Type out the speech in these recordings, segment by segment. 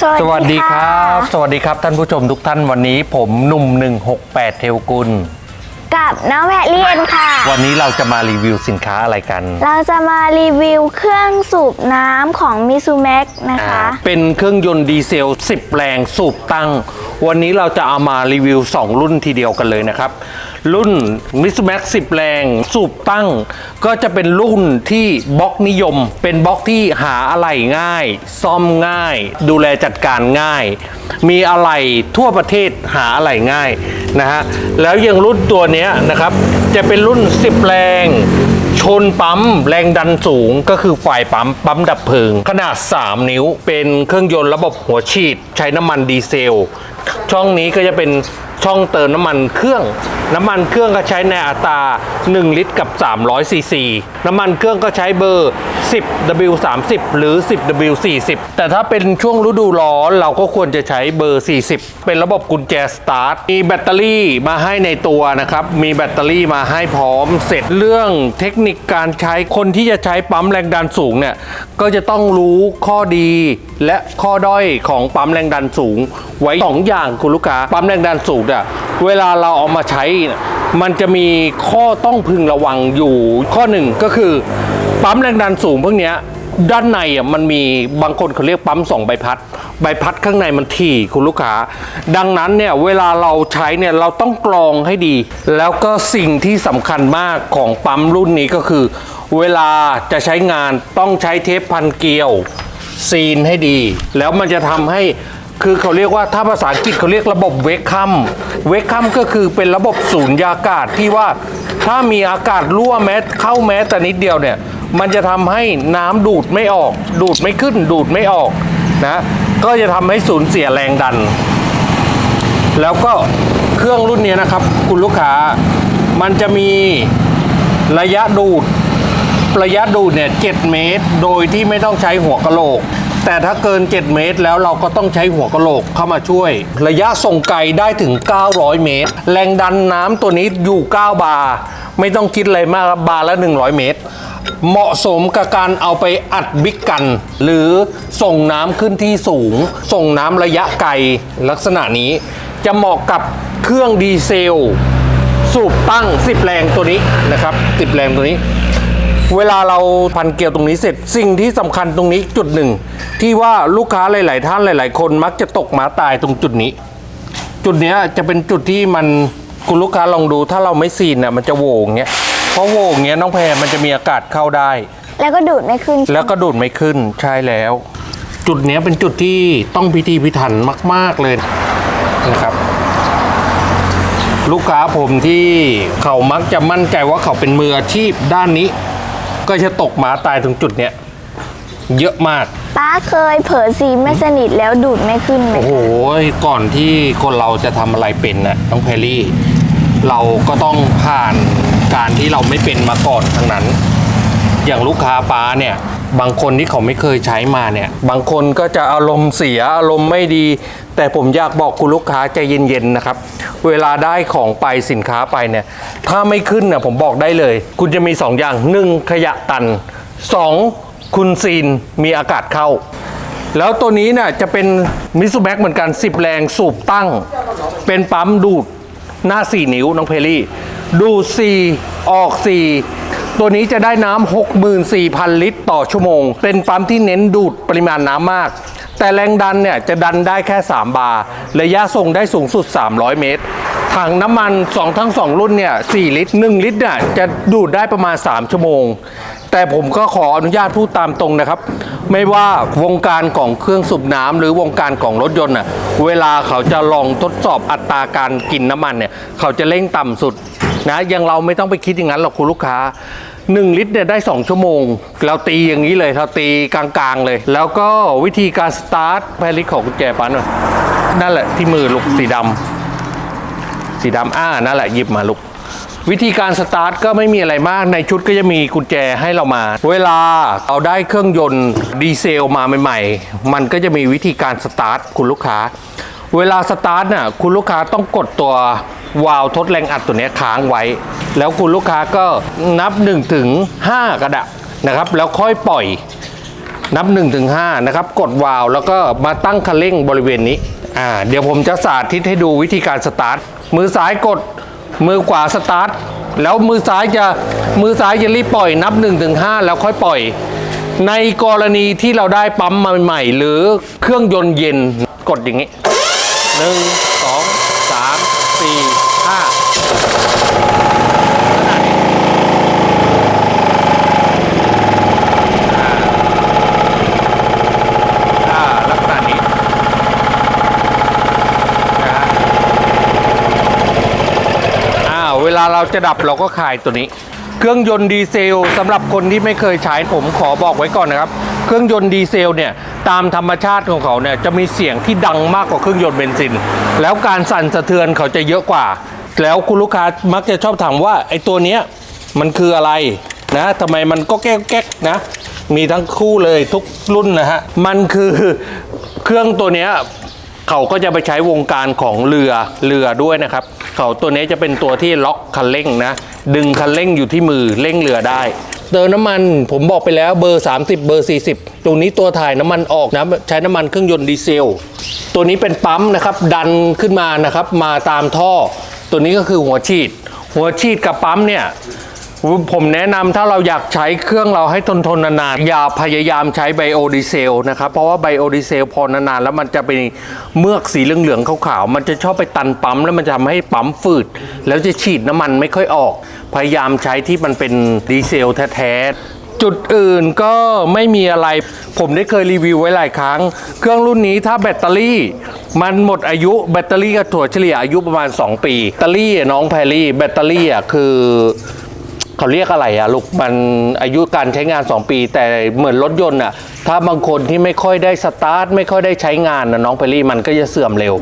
สวัสสวัสดีครัะบสวัสดีครับท่านผู้ชมทุกท่านวันนี้ผมหนุ่ม 168 เทวกุล กับน้องแพรเลียนค่ะ วันนี้เราจะมารีวิวสินค้าอะไรกัน เราจะมารีวิวเครื่องสูบน้ำของมิซูแม็กนะคะอ่าเป็นเครื่องยนต์ดีเซล 10 แรงสูบตั้งวันนี้เราจะเอามารีวิว 2 รุ่นทีเดียวกันเลยนะครับ รุ่น m i s m a x 10 แรงสูบตั้ง ก็จะเป็นรุ่นที่บล็อกนิยม เป็นบล็อกที่หาอะไหล่ง่าย ซ่อมง่าย ดูแลจัดการง่าย มีอะไหล่ทั่วประเทศหาอะไหล่ง่ายนะฮะแล้วยังรุ่นตัวนี้นะครับ จะเป็นรุ่น 10 แรงชนปั๊มแรงดันสูงก็คือฝ่ายปั๊ม ปั๊มดับเพลิง ขนาด 3 นิ้วเป็นเครื่องยนต์ระบบหัวฉีด ใช้น้ำมันดีเซล ช่องนี้ก็จะเป็น ช่องเติมน้ำมันเครื่อง น้ำมันเครื่องก็ใช้ในอัตรา 1 ลิตรกับ 300ซีซีน้ำมันเครื่องก็ใช้เบอร์ 10 W30 หรือ 10 W40 แต่ถ้าเป็นช่วงฤดูร้อนเราก็ควรจะใช้เบอร์ 40 เป็นระบบกุญแจสตาร์ท มีแบตเตอรี่มาให้ในตัวนะครับ มีแบตเตอรี่มาให้พร้อมเสร็จเรื่องเทคนิคการใช้คนที่จะใช้ปั๊มแรงดันสูงเนี่ยก็จะต้องรู้ข้อดีและข้อด้อยของปั๊มแรงดันสูง ไว้สองอย่างคุณลูกค้าปั๊มแรงดันสูงเนี่ยเวลาเราเอามาใช้ มันจะมีข้อต้องพึงระวังอยู่ข้อหนึ่งก็คือ ปั๊มแรงดันสูงพวกเนี้ยด้านในอะมันมีบางคนเขาเรียกปั๊มสองใบพัดใบพัดข้างในมันถี่คุณลูกค้า ดังนั้นเนี่ยเวลาเราใช้เนี่ยเราต้องกรองให้ดี แล้วก็สิ่งที่สำคัญมากของปั๊มรุ่นนี้ก็คือ เวลาจะใช้งานต้องใช้เทปพันเกลียวซีนให้ดี แล้วมันจะทำให้ คือเขาเรียกว่าถ้าภาษาอังกฤษเขาเรียกระบบเวกคัมเวกคัมก็คือเป็นระบบสูญญากาศที่ว่าถ้ามีอากาศรั่วแม้เข้าแม้แต่นิดเดียวเนี่ย มันจะทำให้น้ำดูดไม่ออก ดูดไม่ขึ้น ดูดไม่ออกนะก็จะทำให้สูญเสียแรงดัน แล้วก็เครื่องรุ่นนี้นะครับ คุณลูกค้ามันจะมีระยะดูดระยะดูดเนี่ย7เมตร โดยที่ไม่ต้องใช้หัวกะโหลก แต่ถ้าเกิน 7 เมตรแล้วเราก็ต้องใช้หัวกะโหลกเข้ามาช่วย ระยะส่งไกลได้ถึง 900 เมตร แรงดันน้ำตัวนี้อยู่ 9 บาร์ไม่ต้องคิดอะไรมากครับบาร์ละ 100 เมตร เหมาะสมกับการเอาไปอัดบิ๊กกัน หรือส่งน้ำขึ้นที่สูง ส่งน้ำระยะไกลลักษณะนี้ จะเหมาะกับเครื่องดีเซล สูบตั้ง 10 แรงตัวนี้นะครับ 10 แรงตัวนี้ เวลาเราพันเกลียวตรงนี้เสร็จสิ่งที่สำคัญตรงนี้จุดหนึ่ง ที่ว่าลูกค้าหลาย ๆ ท่านหลาย ๆ คนมักจะตกหมาตายตรงจุดนี้ จุดเนี้ยจะเป็นจุดที่มันคุณลูกค้าลองดูถ้าเราไม่ซีนน่ะมันจะโหวงเงี้ยเพราะโหวงเงี้ยน้องแพรมันจะมีอากาศเข้าได้ แล้วก็ดูดไม่ขึ้น แล้วก็ดูดไม่ขึ้นใช่แล้ว จุดเนี้ยเป็นจุดที่ต้องพิธีพิถันมาก ๆ เลยนะครับลูกค้าผมที่เขามักจะมั่นใจว่าเขาเป็นมืออาชีพด้านนี้ ก็จะตกหมาตายตรงจุดเนี้ยเยอะมาก ป้าเคยเผลอซีนไม่สนิทแล้วดูดไม่ขึ้นไหมโอ้โห ก่อนที่คนเราจะทำอะไรเป็นนะน้องแพรรี่ เราก็ต้องผ่านการที่เราไม่เป็นมาก่อนทั้งนั้น อย่างลูกค้าป้าเนี่ย บางคนที่เขาไม่เคยใช้มาเนี่ย บางคนก็จะอารมณ์เสียอารมณ์ไม่ดี แต่ผมอยากบอกคุณลูกค้าใจเย็นๆนะครับ เวลาได้ของไปสินค้าไปเนี่ย ถ้าไม่ขึ้นน่ะผมบอกได้เลย คุณจะมีสองอย่างหนึ่งขยะตันสองคุณซีนมีอากาศเข้า แล้วตัวนี้เนี่ยจะเป็นมิสูแบ็กเหมือนกัน 10 แรงสูบตั้ง เป็นปั๊มดูดหน้า 4 นิ้วน้องเพลลี่ ดูด 4 ออก 4ตัวนี้จะได้น้ำ 64,000 ลิตรต่อชั่วโมง เป็นปั๊มที่เน้นดูดปริมาณน้ำมาก แต่แรงดันเนี่ยจะดันได้แค่ 3 บาร์ระยะส่งได้สูงสุด 300 เมตร ถังน้ำมัน 2 ทั้ง 2 รุ่นเนี่ย 4 ลิตร 1 ลิตรเนี่ยจะดูดได้ประมาณ 3 ชั่วโมง แต่ผมก็ขออนุญาตพูดตามตรงนะครับ ไม่ว่าวงการของเครื่องสูบน้ำหรือวงการของรถยนต์น่ะเวลาเขาจะลองทดสอบอัตราการกินน้ำมันเนี่ยเขาจะเร่งต่ำสุดนะยังเราไม่ต้องไปคิดอย่างนั้นหรอกคุณลูกค้า 1 ลิตรเนี่ยได้ 2 ชั่วโมง เราตีอย่างนี้เลยเราตีกลางๆเลย แล้วก็วิธีการสตาร์ทแพลิกของกุญแจปันน่ะนั่นแหละที่มือลูกสีดำสีดำอ่านั่นแหละหยิบมาลูกวิธีการสตาร์ทก็ไม่มีอะไรมากในชุดก็จะมีกุญแจให้เรามา เวลาเอาได้เครื่องยนต์ดีเซลมาใหม่ๆ มันก็จะมีวิธีการสตาร์ทคุณลูกค้า เวลาสตาร์ทน่ะคุณลูกค้าต้องกดตัว วาล์วทดแรงอัดตัวนี้ค้างไว้ แล้วคุณลูกค้าก็นับ1ถึง5กระดะนะครับ แล้วค่อยปล่อยนับ1นถึงหนะครับ กดวาล์วแล้วก็มาตั้งคันเร่งบริเวณนี้อ่าเดี๋ยวผมจะสาธิตให้ดูวิธีการสตาร์ทมือซ้ายกดมือขวาสตาร์ทแล้วมือซ้ายจะมือซ้ายจะรีบปล่อยนับ1นถึงหแล้วค่อยปล่อย ในกรณีที่เราได้ปั๊มมาใหม่ๆหรือเครื่องยนต์เย็นกดอย่างนี้หนึ่งสอง สี่ห้าอ่าลักษณะนี้นะฮะอ่าเวลาเราจะดับเราก็คลายตัวนี้ เครื่องยนต์ดีเซลสำหรับคนที่ไม่เคยใช้ผมขอบอกไว้ก่อนนะครับ เครื่องยนต์ดีเซลเนี่ยตามธรรมชาติของเขาเนี่ยจะมีเสียงที่ดังมากกว่าเครื่องยนต์เบนซิน แล้วการสั่นสะเทือนเขาจะเยอะกว่า แล้วคุณลูกค้ามักจะชอบถามว่าไอ้ตัวเนี้ยมันคืออะไรนะทำไมมันก็แก๊กแก๊กนะมีทั้งคู่เลยทุกรุ่นนะฮะมันคือเครื่องตัวเนี้ยเขาก็จะไปใช้วงการของเรือเรือด้วยนะครับ เขาตัวนี้จะเป็นตัวที่ล็อกคันเร่งนะ ดึงคันเร่งอยู่ที่มือเร่งเรือได้ เติมน้ำมันผมบอกไปแล้วเบอร์ 30 เบอร์ 40 ตรงนี้ตัวถ่ายน้ำมันออกนะใช้น้ำมันเครื่องยนต์ดีเซล ตัวนี้เป็นปั๊มนะครับ ดันขึ้นมานะครับ มาตามท่อ ตัวนี้ก็คือหัวฉีด หัวฉีดกับปั๊มเนี่ย ผมแนะนำถ้าเราอยากใช้เครื่องเราให้ทนทนนานๆอย่าพยายามใช้ไบโอดีเซลนะครับ เพราะว่าไบโอดีเซลพอนานๆแล้วมันจะเป็นเมือกสีเหลืองๆขาวๆมันจะชอบไปตันปั๊มแล้วมันจะทำให้ปั๊มฝืด แล้วจะฉีดน้ำมันไม่ค่อยออก พยายามใช้ที่มันเป็นดีเซลแท้ๆจุดอื่นก็ไม่มีอะไร ผมได้เคยรีวิวไว้หลายครั้ง เครื่องรุ่นนี้ถ้าแบตเตอรี่ มันหมดอายุแบตเตอรี่ก็ถั่วเฉลี่ยอายุประมาณ 2 ปี แบตเตอรี่น้องแพรรี่ แบตเตอรี่อะคือ เขาเรียกอะไรอะลูกมันอายุการใช้งาน 2 ปี แต่เหมือนรถยนต์อะถ้าบางคนที่ไม่ค่อยได้สตาร์ทไม่ค่อยได้ใช้งานนะน้องเปรี่มันก็จะเสื่อมเร็ว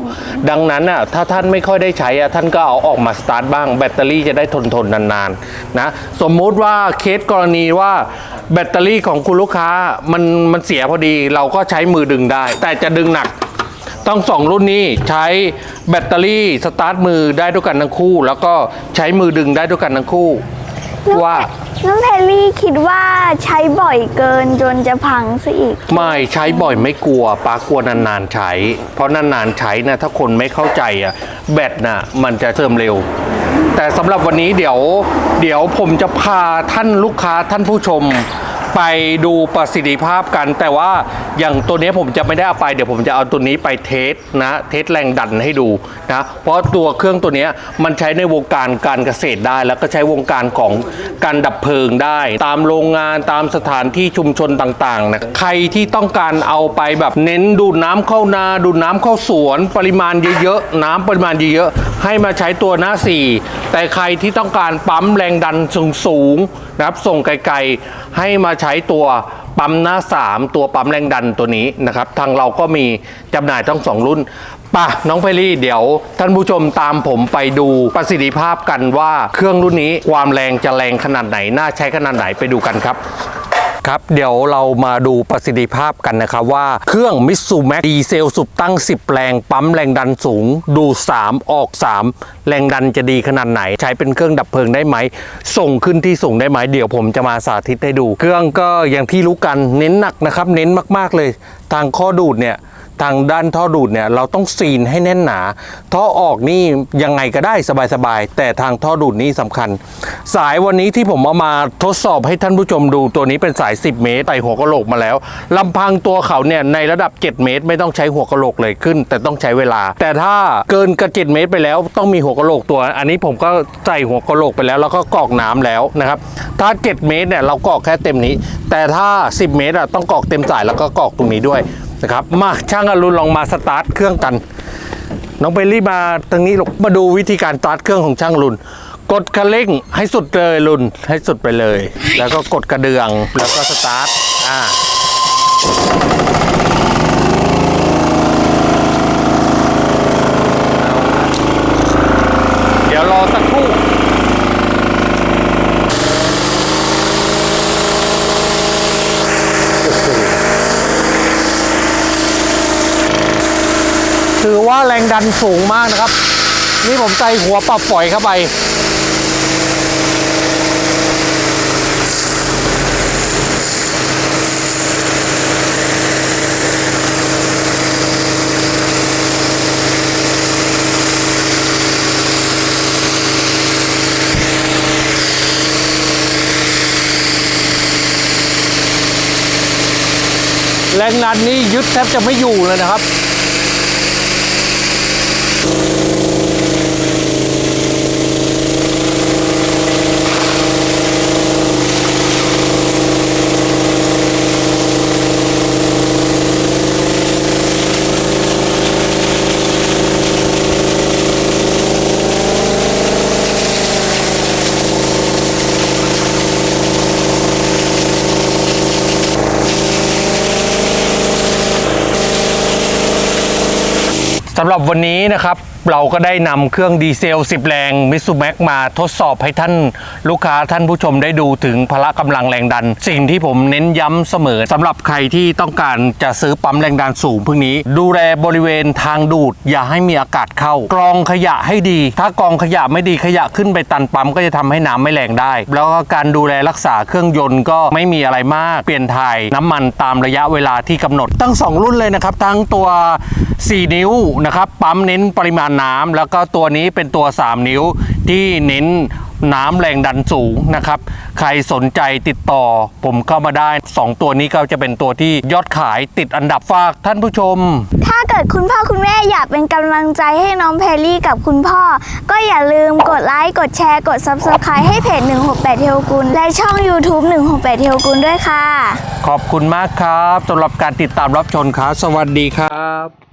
ดังนั้นอะถ้าท่านไม่ค่อยได้ใช้อะท่านก็เอาออกมาสตาร์ทบ้าง แบตเตอรี่จะได้ทนทนนานๆนะสมมุติว่าเคสกรณีว่าแบตเตอรี่ของคุณลูกค้ามันมันเสียพอดีเราก็ใช้มือดึงได้ แต่จะดึงหนักต้องสองรุ่นนี้ใช้แบตเตอรี่สตาร์ทมือได้ด้วยกันทั้งคู่ แล้วก็ใช้มือดึงได้ด้วยกันทั้งคู่ ว่าน้องแพรรี่คิดว่าใช้บ่อยเกินจนจะพังซะอีก ไม่ใช้บ่อยไม่กลัวปากลัวนานๆใช้ เพราะนานๆใช้นะถ้าคนไม่เข้าใจอะแบตน่ะมันจะเสื่อมเร็ว แต่สำหรับวันนี้เดี๋ยว เดี๋ยวผมจะพาท่านลูกค้าท่านผู้ชม ไปดูประสิทธิภาพกัน แต่ว่า อย่างตัวนี้ผมจะไม่ได้เอาไปเดี๋ยวผมจะเอาตัวนี้ไปเทสนะเทสแรงดันให้ดูนะเพราะตัวเครื่องตัวนี้มันใช้ในวงการการเกษตรได้ แล้วก็ใช้วงการของการดับเพลิงได้ ตามโรงงานตามสถานที่ชุมชนต่างๆนะใครที่ต้องการเอาไปแบบเน้นดูดน้ำเข้านาดูดน้ำเข้าสวนปริมาณเยอะๆน้ำปริมาณเยอะๆให้มาใช้ตัวหน้าสี่แต่ใครที่ต้องการปั๊มแรงดันสูงๆนะครับส่งไกลๆให้มาใช้ตัว ปั๊มหน้า 3 ตัวปั๊มแรงดันตัวนี้นะครับทางเราก็มีจำหน่ายทั้งสองรุ่นป่ะน้องเพลี่เดี๋ยว ท่านผู้ชมตามผมไปดูประสิทธิภาพกันว่าเครื่องรุ่นนี้ความแรงจะแรงขนาดไหน น่าใช้ขนาดไหนไปดูกันครับ ครับ เดี๋ยวเรามาดูประสิทธิภาพกันนะครับว่าเครื่องมิตซูแม็กดีเซลสุบตั้ง 10 แรง ปั๊มแรงดันสูง ดู 3 ออก 3 แรงดันจะดีขนาดไหน ใช้เป็นเครื่องดับเพลิงได้ไหม ส่งขึ้นที่สูงได้ไหม เดี๋ยวผมจะมาสาธิตให้ดู เครื่องก็อย่างที่รู้กันเน้นหนักนะครับ เน้นมากๆเลย ทางข้อดูดเนี่ย ทางด้านท่อดูดเนี่ยเราต้องซีนให้แน่นหนา ท่อออกนี่ยังไงก็ได้สบายๆ แต่ทางท่อดูดนี่สำคัญ สายวันนี้ที่ผมเอามาทดสอบให้ท่านผู้ชมดูตัวนี้เป็นสาย 10 เมตรใส่หัวกะโหลกมาแล้วลำพังตัวเขาเนี่ยในระดับ 7 เมตร ไม่ต้องใช้หัวกะโหลกเลยขึ้น แต่ต้องใช้เวลา แต่ถ้าเกินกับ7เมตรไปแล้วต้องมีหัวกะโหลกตัว อันนี้ผมก็ใส่หัวกะโหลกไปแล้วแล้วก็กรอกน้ำแล้วนะครับถ้า 7 เมตรเนี่ยเรากอกแค่เต็มนี้ แต่ถ้า 10 เมตรอะต้องกรอกเต็มสายแล้วก็กรอกตรงนี้ด้วย นะครับมาช่างอรุณลองมาสตาร์ทเครื่องกัน น้องเบลลี่มาทางนี้ลูกมาดูวิธีการสตาร์ทเครื่องของช่างรุนกดคันเร่งให้สุดเลยรุนให้สุดไปเลย แล้วก็กดกระเดื่องแล้วก็สตาร์ทอ่าเดี๋ยวรอสักครู่ ถือว่าแรงดันสูงมากนะครับ นี่ผมใจหัวปรับปล่อยเข้าไป แรงดันนี้ยึดแทบจะไม่อยู่เลยนะครับ Thank you. หรับวันนี้นะครับ เราก็ได้นำเครื่องดีเซล 10 แรงมิสูแม็กมาทดสอบให้ท่านลูกค้าท่านผู้ชมได้ดูถึงพละกำลังแรงดัน สิ่งที่ผมเน้นย้ำเสมอสำหรับใครที่ต้องการจะซื้อปั๊มแรงดันสูงพวกนี้ ดูแลบริเวณทางดูด อย่าให้มีอากาศเข้ากรองขยะให้ดี ถ้ากรองขยะไม่ดีขยะขึ้นไปตันปั๊มก็จะทำให้น้ำไม่แรงได้ แล้วก็การดูแลรักษาเครื่องยนต์ก็ไม่มีอะไรมากเปลี่ยนถ่ายน้ำมันตามระยะเวลาที่กำหนด ทั้งสองรุ่นเลยนะครับทั้งตัว 4 นิ้วนะครับปั๊มเน้นปริมาณน้ำแล้วก็ตัวนี้เป็นตัว 3 นิ้วที่เน้นน้ำแรงดันสูงนะครับ ใครสนใจติดต่อผมเข้ามาได้ 2 ตัวนี้ก็จะเป็นตัวที่ยอดขายติดอันดับฝากท่านผู้ชม ถ้าเกิดคุณพ่อคุณแม่อยากเป็นกำลังใจให้น้องแพรรี่กับคุณพ่อ ก็อย่าลืมกดไลค์ กดแชร์ กด Subscribe ให้เพจ 168 เทวกุล และช่อง YouTube 168 เทวกุลด้วยค่ะ ขอบคุณมากครับสำหรับการติดตามรับชมครับ สวัสดีครับ